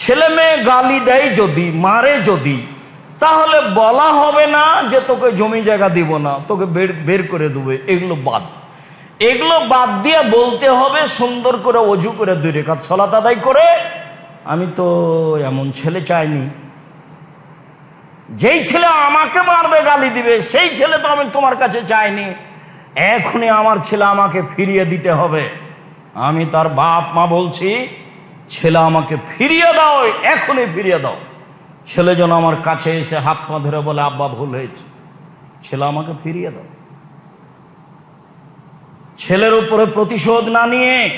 ছেলে মেয়ে গালি দেয় যদি, মারে যদি, তাহলে বলা হবে না যে তোকে জমি জায়গা দিব না, তোকে বের বের করে দেবে। এগুলো বাদ। এগুলো বাদ দিয়ে বলতে হবে, সুন্দর করে অজু করে দুই রেখাত সলাত আদায় করে, আমি তো এমন ছেলে চাইনি। যেই ছেলে আমাকে মারবে, গালি দিবে, সেই ছেলে তো আমি তোমার কাছে চাইনি। এখনই আমার ছেলে আমাকে ফিরিয়ে দিতে হবে। আমি তার বাপ মা বলছি ছেলে আমাকে ফিরিয়ে দাও, এখনই ফিরিয়ে দাও। ছেলে যেন আমার কাছে এসে হাত পা ধরে বলে, আব্বা, ভুল হয়েছে। ছেলে আমাকে ফিরিয়ে দাও। ছেলের উপরে প্রতিশোধ না নিয়ে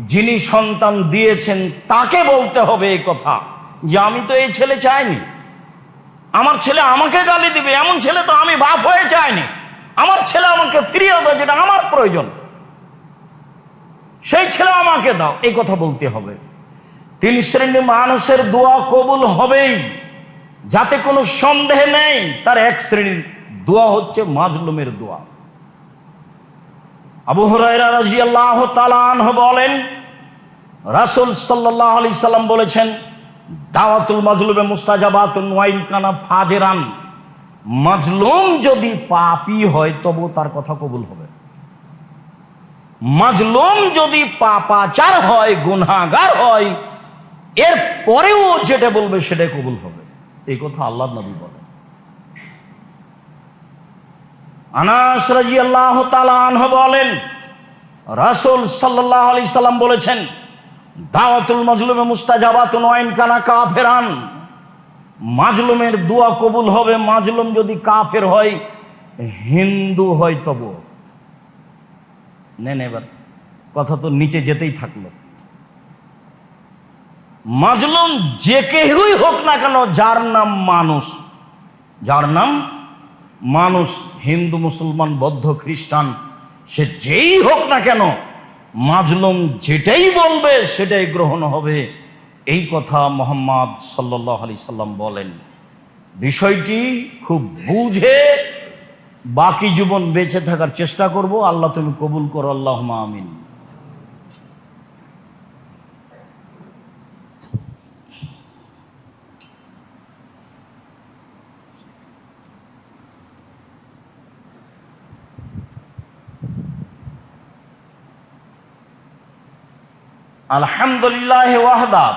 যিনি সন্তান দিয়েছেন, তাকে বলতে হবে এই কথা যে, আমি তো এই ছেলে চাইনি। আমার ছেলে আমাকে গালি দিবে, এমন ছেলে তো আমি বাপ হয়ে চাইনি। আমার ছেলে আমাকে ফিরিয়ে দাও, যেটা আমার প্রয়োজন। সেই ছেলে আমাকে দাও। এই কথা বলতে হবে। তিন শ্রেণির মানুষের দোয়া কবুল হবেই। যাতে কোনো সন্দেহ নেই, তার এক শ্রেণির দোয়া হচ্ছে মাজলুমের দোয়া। আবু হরাইরা রাজিয়াল্লাহ তালানহ বলেন, রাসূল সাল্লাল্লাহু আলাইহি সাল্লাম বলেছেন, দাওয়াতুল মাজলুমে মুস্তাজাবাতুন ওয়াইন কানা ফাজেরান। মাজলুম যদি পাপি হয় তবু তার কথা কবুল হবে। মাজলুম যদি পাপাচার হয় গুনাগার হয় এর পরেও যেটা বলবে সেটাই কবুল হবে। এই কথা আল্লাহ নবী বলেন। আনাস রাজিয়াল্লাহু তাআলা আনহু বলেন, রাসূল সাল্লাল্লাহু আলাইহি সাল্লাম বলেছেন, দাওয়াতুল মাজলুমে মুস্তাজাবাতুন ওয়াইন কানা কাফেরান। মাজলুমের দোয়া কবুল হবে, মাজলুম যদি কাফের হয়, হিন্দু হয় তবু। নেন এবার, কথা তো নিচে যেতেই থাকল। মাজলুম যে কেউই হোক না কেন, যার নাম মানুষ। যার নাম মানুষ, হিন্দু, মুসলমান, বৌদ্ধ, খ্রিস্টান, সে যেই হোক না কেন, মাজলুম যেটাই বলবে, সেটাই গ্রহণ হবে। এই কথা মোহাম্মদ সাল্লাহ আলি সাল্লাম বলেন। বিষয়টি খুব বুঝে বাকি জীবন বেঁচে থাকার চেষ্টা করব। আল্লাহ তুমি কবুল করো আল্লাহ আমিন। আলহামদুলিল্লাহ ওয়াহদাব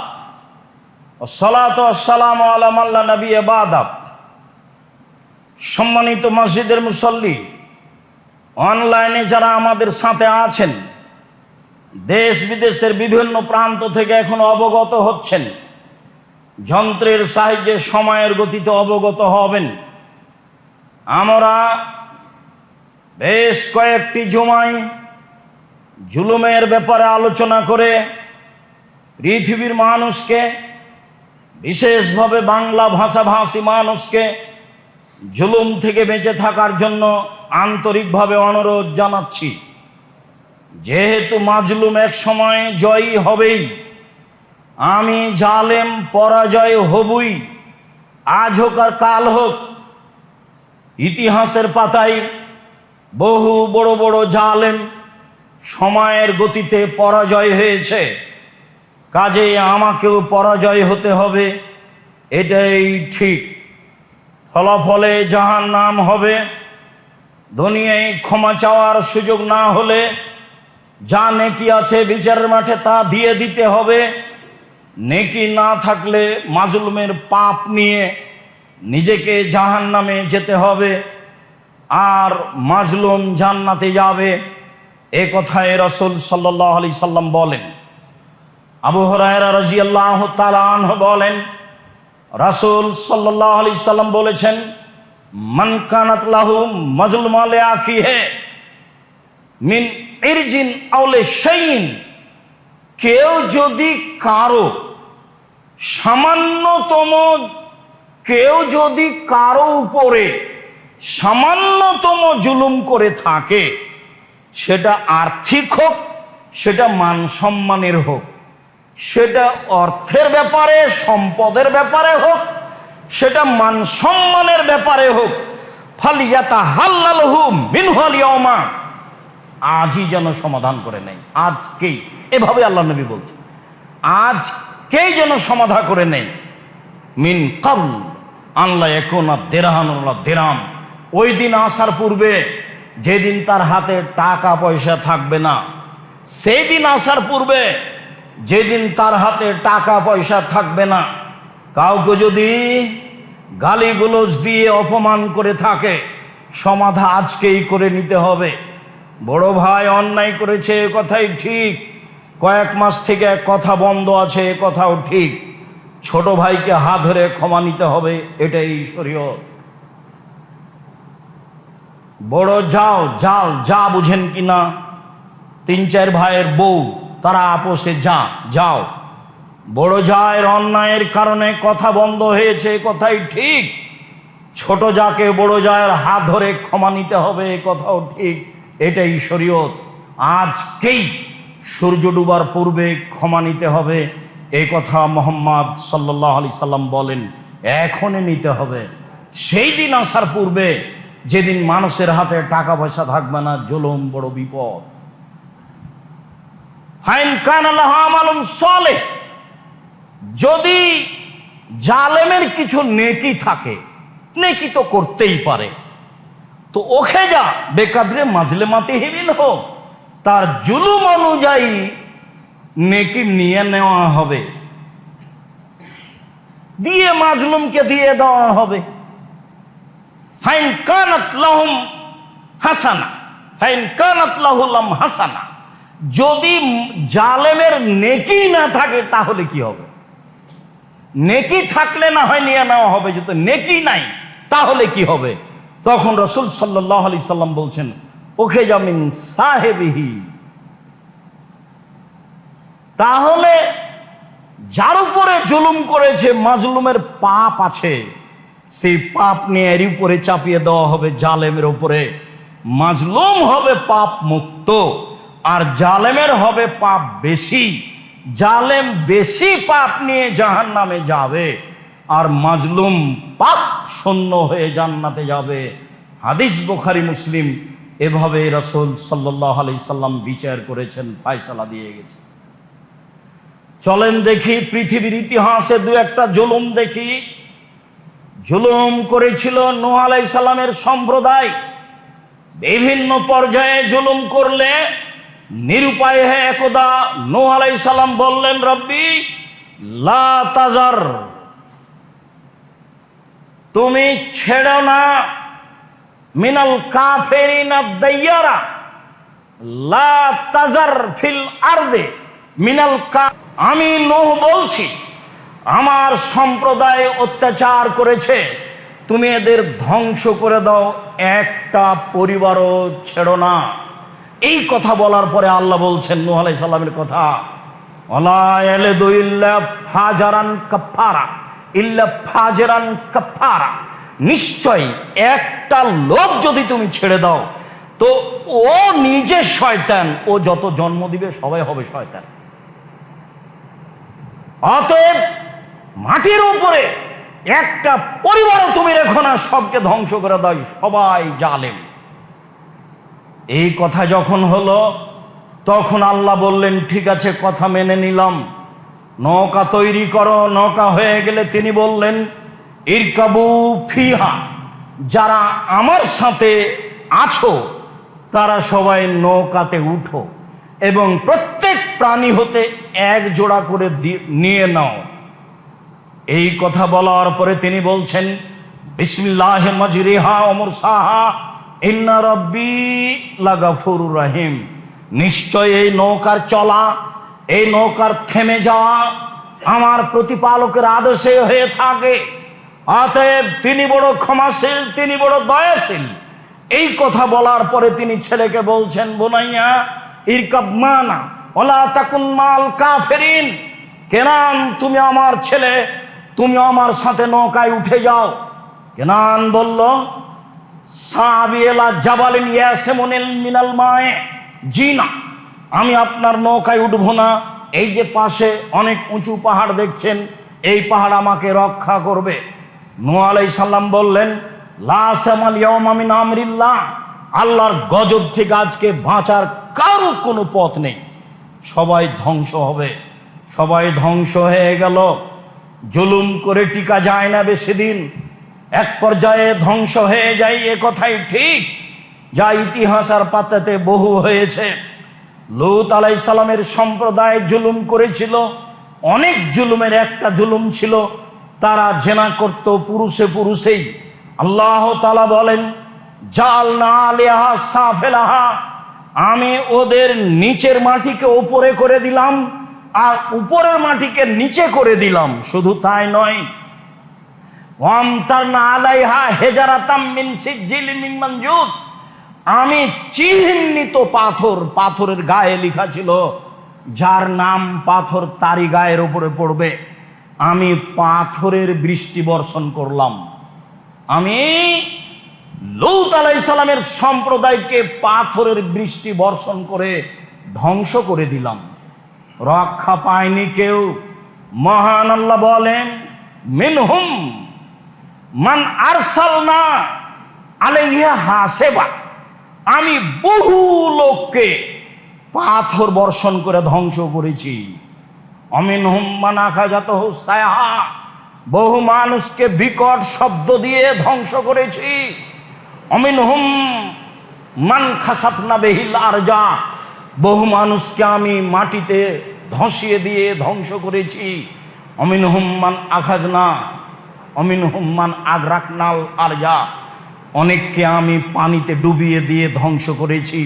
সালাম আলাম আল্লাহ নবী বাদাব সম্মানিত মসজিদের মুসল্লি, অনলাইনে যারা আমাদের সাথে আছেন দেশ বিদেশের বিভিন্ন প্রান্ত থেকে এখন অবগত হচ্ছেন, যন্ত্রের সাহায্যে সময়ের গতিতে অবগত হবেন। আমরা বেশ কয়েকটি জমাই জুলুমের ব্যাপারে আলোচনা করে পৃথিবীর মানুষকে, বিশেষভাবে বাংলা ভাষাভাষী মানুষকে জুলুম থেকে বেঁচে থাকার জন্য আন্তরিকভাবে অনুরোধ জানাচ্ছি। যেহেতু মাজলুম এক সময় জয়ী হবেই, আমি জালেম পরাজয় হবই, আজ হোক আর কাল হোক, ইতিহাসের পাতায় বহু বড় বড় জালেম সময়ের গতিতে পরাজয় হয়েছে। কাজে আমাকেও পরাজয় হতে হবে, এটাই ঠিক। ফলাফলে জাহান নাম হবে। দুনিয়ায় ক্ষমা চাওয়ার সুযোগ না হলে যা নেকি আছে বিচারের মাঠে তা দিয়ে দিতে হবে। নেকি না থাকলে মাজলুমের পাপ নিয়ে নিজেকে জাহান নামে যেতে হবে। আর মাজলুম জান্নাতে যাবে। এ কথায় রসুল সাল্লাহ আলি সাল্লাম বলেন, আবু হরায়রা রাজিয়াল্লাহ তালান বলেন, রাসুল সাল্লাহ আলি সাল্লাম বলেছেন, মান কানাত লাহু মজলুম আলে আখি হে মিন ইরজিন আউলে শাইন কেউ যদি কারও সামান্যতম, কেউ যদি কারও উপরে সামান্যতম জুলুম করে থাকে সেটা আর্থিক হোক, সেটা মান সম্মানের হোক, সেটা অর্থের ব্যাপারে, সম্পদের ব্যাপারে হোক, সেটা মান সম্মানের ব্যাপারে হোক, ফালিয়াতা হাল্লালহু মিনহালিয়মা আজই যেন সমাধান করে নেই আজকেই। এভাবে আল্লাহ নবী বলছে আজ কেই যেন সমাধা করে নেই মিন কাবল আনলা একোনা দেরাহানুল্লাহ দেরাম। ওই দিন আসার পূর্বে যেদিন তার হাতে টাকা পয়সা থাকবে না সেই দিন আসার পূর্বে যেদিন তার হাতে টাকা পয়সা থাকবে না, কাউকে যদি গালিগুলোজ দিয়ে অপমান করে থাকে, সমাধা আজকেই করে নিতে হবে। বড় ভাই অন্যায় করেছে, এ কথাই ঠিক। কয়েক মাস থেকে এক কথা বন্ধ আছে, এ কথাও ঠিক। ছোট ভাইকে হাত ধরে ক্ষমা নিতে হবে, এটাই শরীয়ত। বড় যাও জাল যা বুঝেন কিনা তিন, চার ভাইয়ের বউ, তারা আপোষে যা, যাও। বড় জায়ের অন্যায়ের কারণে কথা বন্ধ হয়েছে কথাই ঠিক। ছোট যাকে বড় জায়ের হাত ধরে ক্ষমা নিতে হবে কথাও ঠিক। এটাই শরীয়ত। আজকেই সূর্য ডুবার পূর্বে ক্ষমা নিতে হবে এই কথা মোহাম্মদ সাল্লাহ আলি সাল্লাম বলেন। এখনই নিতে হবে। সেই দিন আসার পূর্বে যেদিন মানুষের হাতে টাকা পয়সা থাকবে না, জুলুম বড় বিপদ। সলে যদি জালেমের কিছু নেকি থাকে, নেকি তো করতেই পারে। তো ওখে যা, বেকাদ্রে মাজলে মাতে হেবিন হোক। তার জুলুম অনুযায়ী নেকি নিয়ে নেওয়া হবে। দিয়ে মাজলুমকে দিয়ে দেওয়া হবে। ফাইন হাসানা ফাইন হাসানা। যদি জালেমের নেকি না থাকে, তাহলে কি হবে? নেকি থাকলে না হয় নিয়ে নেওয়া হবে, যদি নেকি নাই, তাহলে কি হবে? তখন রসুল সাল্লাহ আলি সাল্লাম বলছেন, ওখে জামিন সাহেবিহি। তাহলে যার উপরে জুলুম করেছে, মাজলুমের পাপ আছে। সেই পাপ নিয়ে এর উপরে চাপিয়ে দেওয়া হবে জালেমের উপরে। মাজলুম হবে পাপ মুক্ত, আর জালেমের হবে পাপ বেশি। জালেম বেশি পাপ নিয়ে জাহান নামে যাবে, আর মাজলুম পাপ শূন্য হয়ে জান্নাতে যাবে। হাদিস বোখারি, মুসলিম এভাবে রসুল সাল্লাহ আলি সাল্লাম বিচার করেছেন, ফায়সালা দিয়ে গেছে। চলেন দেখি পৃথিবীর ইতিহাসে দু একটা জুলুম দেখি। জুলুম করেছিল নোহ আলাই সাল্লামের সম্প্রদায়। বিভিন্ন পর্যায়ে জুলুম করলে নিরুপায় হে একদা নো আলাই সালাম বললেন, রব্বি, লা তাজার। তুমি ছেড়ো না। মিনাল কাফেরিনা দাইয়ারা। লা তাজার ফিল আরদে। মিনাল কা আমি নোহ বলছি আমার সম্প্রদায় অত্যাচার করেছে। তুমি এদের ধ্বংস করে দাও, একটা পরিবারও ছেড়ো না। এই কথা বলার পরে আল্লাহ বলছেন, নূহ আলাইহিস সালামের কথা নিশ্চয় একটা লোক যদি তুমি ছেড়ে দাও, তো ও নিজে শয়তান, ও যত জন্ম দিবে সবাই হবে শয়তান। অতএব মাটির উপরে একটা পরিবারও তুমি রেখো না, সবকে ধ্বংস করে দাও সবাই জালেম। এই কথা যখন হলো, তখন আল্লাহ বললেন, ঠিক আছে, কথা মেনে নিলাম। নৌকা তৈরি করো, নৌকা হয়ে গেলে তিনি বললেন, ইরকাবু ফিহা, যারা আমার সাথে আছো, তারা সবাই নৌকাতে উঠো এবং প্রত্যেক প্রাণী হতে এক জোড়া করে নিয়ে নাও। এই কথা বলার পরে তিনি বলছেন বিসমিল্লাহ মজরিহা অমর সাহা ইন্না রব্বি লাগাফুর রাহিম। নিশ্চয় এই নৌকার চলা, এই নৌকার থেমে যাওয়া আমার প্রতিপালকের আদেশে হয়ে থাকে। অতএব তিনি বড় ক্ষমাশীল, তিনি বড় দয়াশীল। এই কথা বলার পরে তিনি ছেলেকে বলছেন, বোনাইয়া ইরকাব মানা ওলা তাকুন মাল কাফেরিন। কেনান তুমি আমার ছেলে তুমি আমার সাথে নৌকায় উঠে যাও। কেনান বলল সাবিয়েলা জাবালিন ইয়াসেমুনিল মিনাল মায়ে, জি না, আমি আপনার নৌকায় উঠবো না। এই যে পাশে অনেক উঁচু পাহাড় দেখছেন, এই পাহাড় আমাকে রক্ষা করবে। নোয়া আলাই সাল্লাম বললেন লাসামাল ইয়ামিন আমরিল্লাহ, আল্লাহর গজব থেকে আজকে বাঁচার কারও কোনো পথ নেই। সবাই ধ্বংস হবে, সবাই ধ্বংস হয়ে গেল। জুলুম করে টিকা যায় না বেশি দিন। এক পর্যায়ে ধ্বংস হয়ে যায়, এ কথাই ঠিক। যা ইতিহাস আর পাতাতে বহু হয়েছে। লুত আলাই সালামের সম্প্রদায় জুলুম করেছিল। অনেক জুলুমের একটা জুলুম ছিল, তারা জেনা করত পুরুষে পুরুষেই। আল্লাহ তালা বলেন জাল না আলেহা সাফেলাহা, আমি ওদের নিচের মাটিকে ওপরে করে দিলাম আর উপরের মাটিকে নিচে করে দিলাম। শুধু তাই নয় আমি চিহ্নিত পাথর, পাথরের গায়ে লেখা ছিল, যার নাম পাথর তারি গায়ের উপরে পড়বে। আমি পাথরের বৃষ্টি বর্ষণ করলাম। আমি লৌত আলাইসালামের সম্প্রদায়কে পাথরের বৃষ্টি বর্ষণ করে ধ্বংস করে দিলাম। রক্ষা পায়নি কেউ। মহান আল্লাহ বলেন, মিনহুম মান আরসাল না আলাইহা হাসেবা। আমি বহু লোককে পাথর বর্ষণ করে ধ্বংস করেছি। অমিন হুম্মান আখা যাত সায়া বহু মানুষকে বিকট শব্দ দিয়ে ধ্বংস করেছি। অমিন হুম মান খাসাপ না বেহিল আর যা বহু মানুষকে আমি মাটিতে ধসিয়ে দিয়ে ধ্বংস করেছি অমিন হুম্মান আখাজ না অমিন হুম্মান আগ্রাক নাল আর যা অনেককে আমি পানিতে ডুবিয়ে দিয়ে ধ্বংস করেছি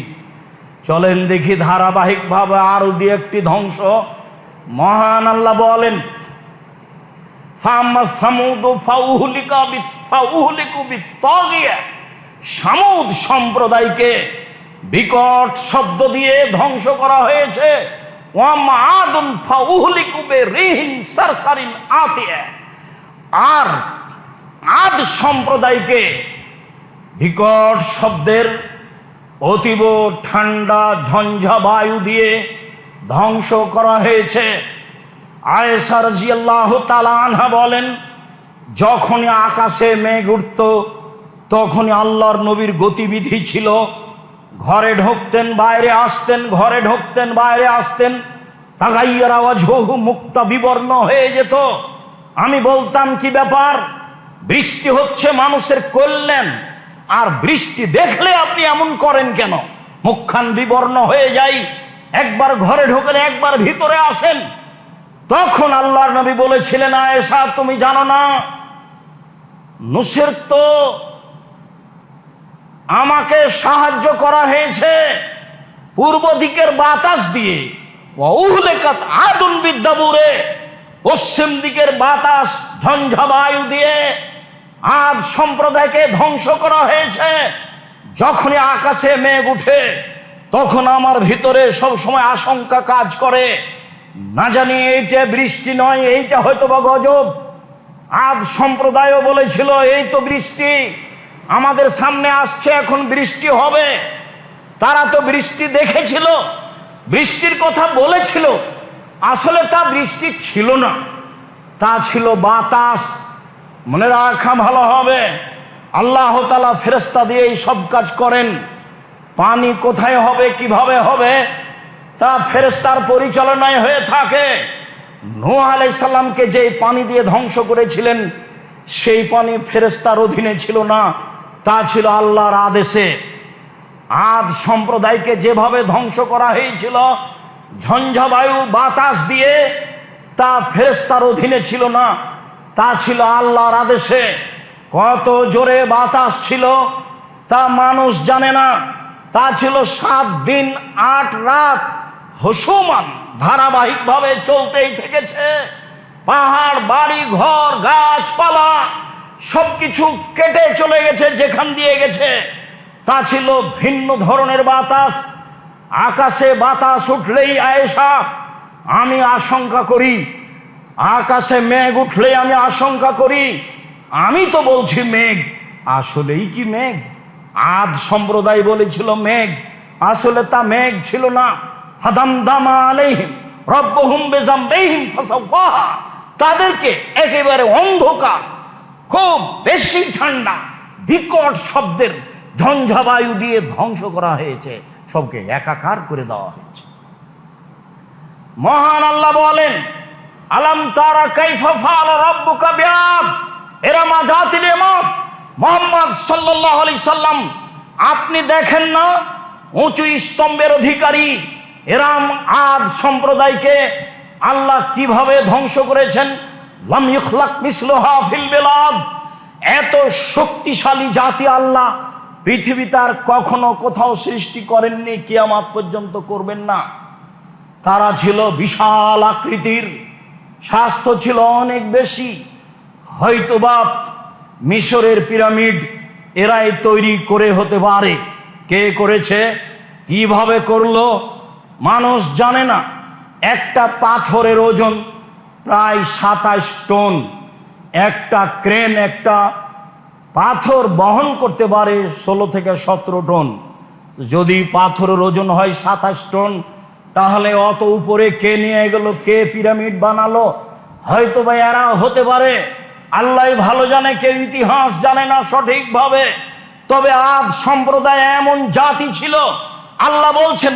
চলেন দেখি ধারাবাহিকভাবে আরও দিয়ে একটি ধ্বংস মহান আল্লাহ বলেন। সামুদ সম্প্রদায়কে বিকট শব্দ দিয়ে ধ্বংস করা হয়েছে। আর আদ সম্প্রদায়কে বিকট শব্দের অতীব ঠান্ডা ঝঞ্ঝা বায়ু দিয়ে ধ্বংস করা হয়েছে আয়েসার জিয়াল্লাহ তালানহা বলেন, যখনই আকাশে মেঘ উঠত, তখনই আল্লাহর নবীর গতিবিধি ছিল ঘরে ঢুকতেন, বাইরে আসতেন, ঘরে ঢুকতেন, বাইরে আসতেন তাগাইয়ার আওয়াজ, হহু, মুখটা বিবর্ণ হয়ে যেত। আমি বলতাম, কি ব্যাপার? বৃষ্টি হচ্ছে, মানুষের কল্যাণ। আর বৃষ্টি দেখলে আপনি এমন করেন কেন? মুখখান বিবর্ণ হয়ে যাই। একবার ঘরে ঢুকলে একবার ভিতরে আসেন। তখন আল্লাহর নবী বলেছিলেন, আয়েশা, তুমি জানো না নুসের তো আমাকে সাহায্য করা হয়েছে। পূর্ব দিকের বাতাস দিয়ে। উহলেকাত আদুন বিদ্যাপুরে পশ্চিম দিকের বাতাস ঝঞ্ঝা বায়ু দিয়ে আদ সম্প্রদায়কে ধ্বংস করা হয়েছে। যখনই আকাশে মেঘ উঠে, তখন আমার ভিতরে সব সময় আশঙ্কা কাজ করে। না জানি এইটা বৃষ্টি নয়, এইটা হয়তো বা গজব। আদ সম্প্রদায়ও বলেছিল, এই তো বৃষ্টি। আমাদের সামনে আসছে, এখন বৃষ্টি হবে। তারা তো বৃষ্টি দেখেছিল, বৃষ্টির কথা বলেছিল। আসলে তা বৃষ্টি ছিল না, তা ছিল বাতাস। মনে রাখা ভালো হবে। আল্লাহ তালা ফেরেস্তা দিয়ে এই সব কাজ করেন। পানি কোথায় হবে, কীভাবে হবে, তা ফেরেস্তার পরিচালনায় হয়ে থাকে। নোহ আলাইসাল্লামকে যে পানি দিয়ে ধ্বংস করেছিলেন, সেই পানি ফেরেস্তার অধীনে ছিল না। তা ছিল আল্লাহর আদেশে। আদ সম্প্রদায়কে যেভাবে ধ্বংস করা হয়েছিল, ঝঞ্ঝাবায়ু, বাতাস দিয়ে, তা ফেরেস্তার অধীনে ছিল না। তা ছিল আল্লাহর আদেশে। কত জোরে বাতাস ছিল, তা মানুষ জানে না। তা ছিল সাত দিন, আট রাত হসুমান ধারাবাহিকভাবে চলতেই থেকেছে। পাহাড়, বাড়ি, ঘর, গাছপালা সবকিছু কেটে চলে গেছে, যেখান দিয়ে গেছে। তা ছিল ভিন্ন ধরনের বাতাস। আকাশে বাতাস উঠলেই আয়েশা, আমি আশঙ্কা করি। আকাশে মেঘ উঠলেই আমি আশঙ্কা করি। আমি তো বলছি মেঘ, আসলেই কি মেঘ? আদ সম্প্রদায় বলেছিল মেঘ, আসলে তা মেঘ ছিল না। হাদাম দামা আলাইহিম, রব্বহুম বেজাম বেহিম তাদেরকে একেবারে অন্ধকার খুব বেশি ঠান্ডা, বিকট শব্দের ঝঞ্ঝাবায়ু দিয়ে ধ্বংস করা হয়েছে, সবকে একাকার করে দেওয়া হয়েছে। মহান আল্লাহ বলেন, আলাম তারা কাইফা ফাল রব্বুকা এরা মা জাতিল ইমাম মোহাম্মদ সাল্লাম, আপনি দেখেন না, উঁচু স্তম্ভের অধিকারী, এরাম আদ সম্প্রদায়কে আল্লাহ কীভাবে ধ্বংস করেছেন? লাম বিলাদ। এত শক্তিশালী জাতি আল্লাহ পৃথিবী তার কখনো কোথাও সৃষ্টি করেননি, কিয়ামাত পর্যন্ত করবেন না। তারা ছিল বিশাল আকৃতির, স্বাস্থ্য ছিল অনেক বেশি। হয়তোবা মিশরের পিরামিড এরাই তৈরি করে হতে পারে। কে করেছে, কীভাবে করল, মানুষ জানে না। একটা পাথরের ওজন প্রায় সাতাশ টন একটা ক্রেন, একটা পাথর বহন করতে পারে ষোলো থেকে সতেরো টন। যদি পাথরের ওজন হয় সাতাশ টন, তাহলে অত উপরে কে নিয়ে গেল, কে পিরামিড বানালো? হয়তো বা এরা হতে পারে। আল্লাহ ভালো জানে, কেউ ইতিহাস জানে না সঠিকভাবে। তবে আজ সম্প্রদায় এমন জাতি ছিল। আল্লাহ বলছেন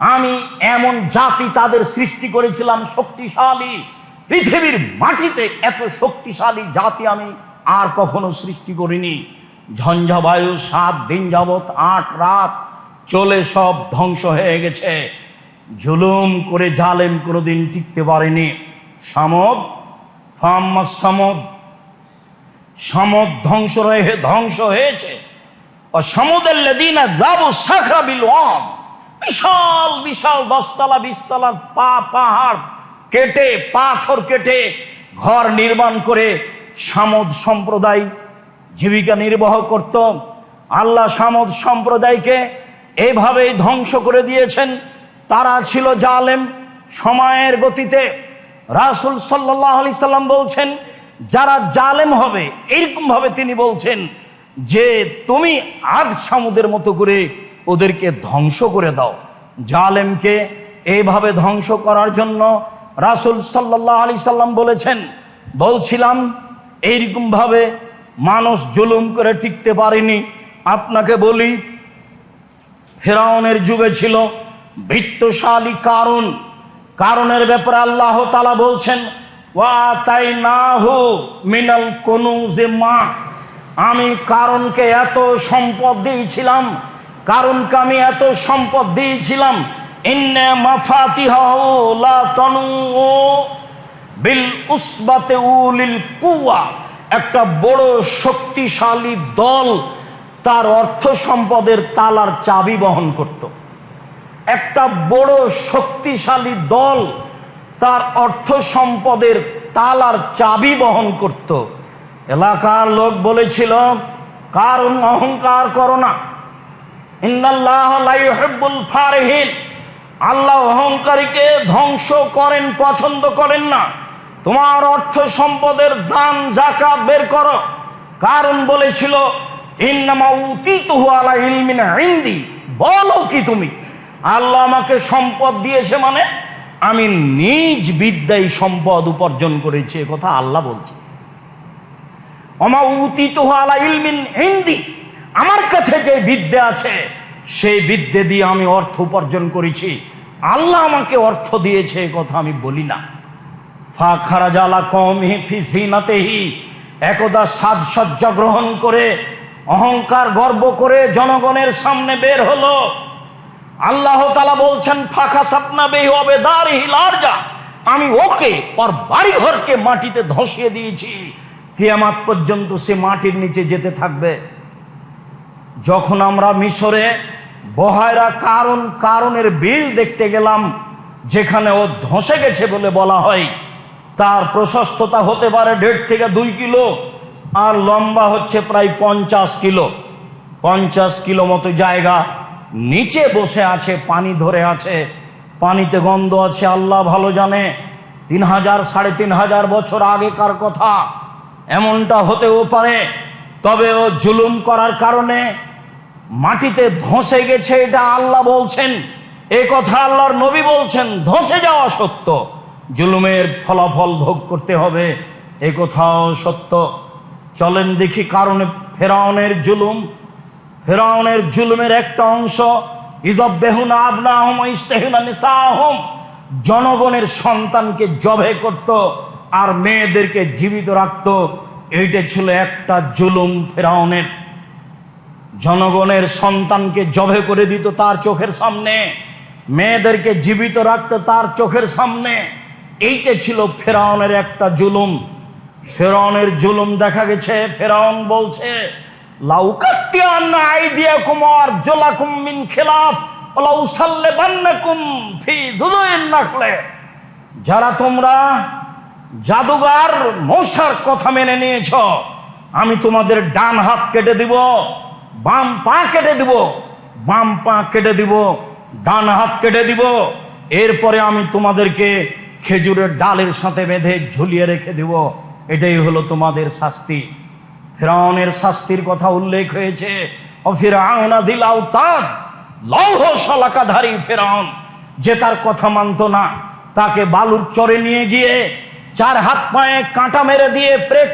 আমি এমন জাতি তাদের সৃষ্টি করেছিলাম শক্তিশালী। পৃথিবীর মাটিতে এত শক্তিশালী জাতি আমি আর কখনো সৃষ্টি করিনি। ঝঞ্ঝাবায়ু সাত দিন যাবত আট রাত চলে সব ধ্বংস হয়ে গেছে। জুলুম করে জালেম কোনোদিন টিকতে পারেনি। সামদ ফাম্মা সামদ সমদ ধ্বংস রয়ে ধ্বংস হয়েছে। ও সমুদ্রের লেদিনা যাব সাখরা বিল বিশাল বিশাল দশতলা, বিশতলা পা, পাহাড় কেটে, পাথর কেটে ঘর নির্মাণ করে সামদ সম্প্রদায় জীবিকা নির্বাহ করত। আল্লাহ সামদ সম্প্রদায়কে এইভাবেই ধ্বংস করে দিয়েছেন। তারা ছিল জালেম। সময়ের গতিতে রাসুল সাল্লাহ আলি সাল্লাম বলছেন, যারা জালেম হবে এইরকম ভাবে তিনি বলছেন যে, তুমি আজ সামুদের মতো করে ওদেরকে ধ্বংস করে দাও। জালেমকে এইভাবে ধ্বংস করার জন্য রাসুল সাল্লাহ আলি সাল্লাম বলেছেন, বলছিলাম এইরকম ভাবে মানুষ জুলুম করে টিকতে পারেনি। আপনাকে বলি, ফেরাউনের যুগে ছিল বৃত্তশালী কারণ কারণের ব্যাপারে আল্লাহ তালা বলছেন তাই না হো মিনাল কোনু যে মা। আমি কারণকে এত সম্পদ দিয়েছিলাম কারণকে আমি এত সম্পদ দিয়েছিলাম? তনু বিল কুয়া একটা বড় শক্তিশালী দল তার অর্থ সম্পদের তালার চাবি বহন করত। একটা বড় শক্তিশালী দল তার অর্থ সম্পদের তালার চাবি বহন করত। এলাকার লোক বলেছিল, কারণ অহংকার করো না। আল্লাহ অহংকারীকে ধ্বংস করেন, পছন্দ করেন না। তোমার অর্থ সম্পদের দান, জাকাত বের করো। কারণ বলেছিল ইন্দি। বলো কি তুমি? আল্লাহ আমাকে সম্পদ দিয়েছে মানে আমি নিজ বিদ্যায় সম্পদ উপার্জন করেছি কথা আল্লাহ বলছে। অমা উতিতুহু আলা ইলমিন ইন্দি। আমার কাছে যে বিদ্যা আছে, সেই বিদ্যে দিয়ে আমি অর্থ উপার্জন করেছি। আল্লাহ আমাকে অর্থ দিয়েছে কথা আমি বলি না। ফা খারাজালা কম ফি জিনাতেহি একদা সাজসজ্জা গ্রহণ করে, অহংকার গর্ব করে জনগণের সামনে বের হলো। আল্লাহ তালা বলছেন ফাঁকা সাপনা বেহি হবে দার হিলারজা আমি ওকে ওর বাড়ি ঘরকে মাটিতে ধসিয়ে দিয়েছি। কিয়ামাত পর্যন্ত সে মাটির নিচে যেতে থাকবে। যখন আমরা মিশরে বহায়রা কারণ কারণের বিল দেখতে গেলাম, যেখানে ও ধসে গেছে বলে বলা হয়, তার প্রশস্ততা হতে পারে দেড় থেকে দুই কিলো, আর লম্বা হচ্ছে প্রায় পঞ্চাশ কিলো। পঞ্চাশ কিলো মতো জায়গা নিচে বসে আছে, পানি ধরে আছে, পানিতে গন্ধ আছে, আল্লাহ ভালো জানে। তিন হাজার, সাড়ে তিন হাজার বছর আগেকার কথা, এমনটা হতেও পারে তবে ও জুলুম করার কারণে মাটিতে ধসে গেছে, এটা আল্লাহ বলছেন। এ কথা আল্লাহর নবী বলছেন, ধসে যাওয়া সত্য। জুলুমের ফলাফল ভোগ করতে হবে, এ কথাও সত্য। চলেন দেখি কারণে ফেরাউনের জুলুম। ফেরাউনের জুলুমের একটা অংশ ইদব্বেহুনা আবনাহম ইস্তেহুনা নিসাহম। জনগণের সন্তানকে জবে করত আর মেয়েদেরকে জীবিত রাখত। এইটা ছিল একটা জুলুম ফেরাউনের। জনগণের সন্তানকে জবে করে দিত তার চোখের সামনে। মেয়েদেরকে জীবিত রাখতো তার চোখের সামনে। এইটা ছিল ফেরাউনের একটা জুলুম। ফেরাউনের জুলুম দেখা গেছে, ফেরাউন বলছে যারা তোমরা জাদুগার মশার কথা মেনে নিয়েছ। আমি তোমাদের ডান হাত কেটে দিব, বাম পা কেটে দিব, বাম পা কেটে দিব, ডান হাত কেটে দিব। এরপরে আমি তোমাদেরকে খেজুরের ডালের সাথে বেঁধে ঝুলিয়ে রেখে দিব। এটাই হলো তোমাদের শাস্তি। ফেরাউনের শাস্তির কথা উল্লেখ হয়েছে। শলাকাধারী ফেরাউন, যে তার কথা মানত না, তাকে বালুর চরে নিয়ে গিয়ে চার হাত পায়ে কাঁটা মেরে দিয়ে প্রেক